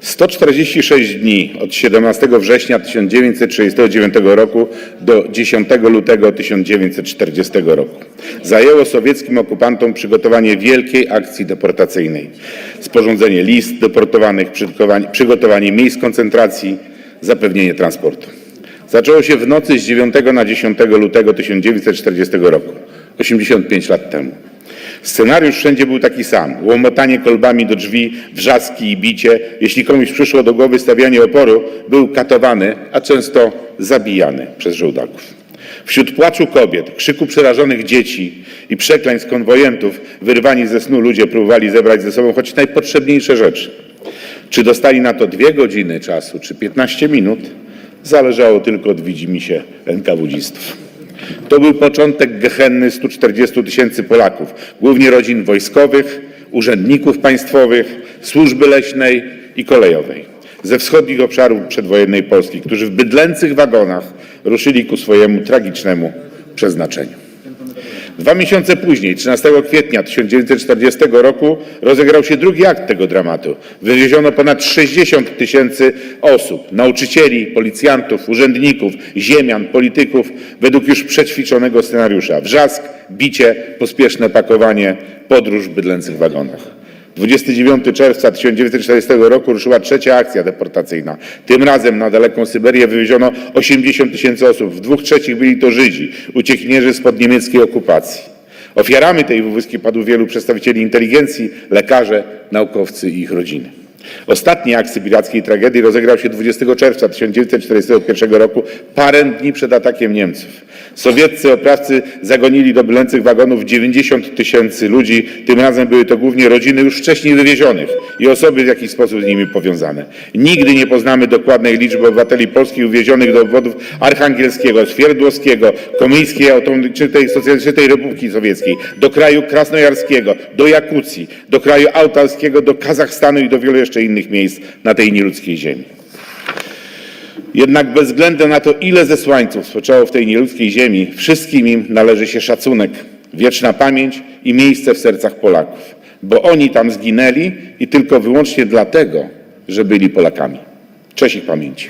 146 dni od 17 września 1939 roku do 10 lutego 1940 roku zajęło sowieckim okupantom przygotowanie wielkiej akcji deportacyjnej, sporządzenie list deportowanych, przygotowanie- miejsc koncentracji, zapewnienie transportu. Zaczęło się w nocy z 9 na 10 lutego 1940 roku, 85 lat temu. Scenariusz wszędzie był taki sam. Łomotanie kolbami do drzwi, wrzaski i bicie. Jeśli komuś przyszło do głowy stawianie oporu, był katowany, a często zabijany przez żołdaków. Wśród płaczu kobiet, krzyku przerażonych dzieci i przekleństw konwojentów wyrwani ze snu ludzie próbowali zebrać ze sobą choć najpotrzebniejsze rzeczy. Czy dostali na to dwie godziny czasu, czy 15 minut, zależało tylko od widzimisię NKWDzistów. To był początek gehenny 140 tysięcy Polaków, głównie rodzin wojskowych, urzędników państwowych, służby leśnej i kolejowej, ze wschodnich obszarów przedwojennej Polski, którzy w bydlęcych wagonach ruszyli ku swojemu tragicznemu przeznaczeniu. Dwa miesiące później, 13 kwietnia 1940 roku, rozegrał się drugi akt tego dramatu. Wywieziono ponad 60 tysięcy osób, nauczycieli, policjantów, urzędników, ziemian, polityków, według już przećwiczonego scenariusza. Wrzask, bicie, pospieszne pakowanie, podróż w bydlęcych wagonach. 29 czerwca 1940 roku ruszyła trzecia akcja deportacyjna. Tym razem na daleką Syberię wywieziono 80 tysięcy osób. W dwóch trzecich byli to Żydzi, uciekinierzy spod niemieckiej okupacji. Ofiarami tej wywózki padło wielu przedstawicieli inteligencji, lekarze, naukowcy i ich rodziny. Ostatni akt sybirackiej tragedii rozegrał się 20 czerwca 1941 roku, parę dni przed atakiem Niemców. Sowieccy oprawcy zagonili do bylęcych wagonów 90 tysięcy ludzi. Tym razem były to głównie rodziny już wcześniej wywiezionych i osoby w jakiś sposób z nimi powiązane. Nigdy nie poznamy dokładnej liczby obywateli polskich uwiezionych do obwodów Archangielskiego, Swierdłowskiego, Komijskiej Autonomicznej Socjalistycznej Republiki Sowieckiej, do kraju krasnojarskiego, do Jakucji, do kraju autalskiego, do Kazachstanu i do wielu jeszcze innych miejsc na tej nieludzkiej ziemi. Jednak bez względu na to, ile zesłańców spoczęło w tej nieludzkiej ziemi, wszystkim im należy się szacunek, wieczna pamięć i miejsce w sercach Polaków, bo oni tam zginęli i tylko wyłącznie dlatego, że byli Polakami. Cześć ich pamięci.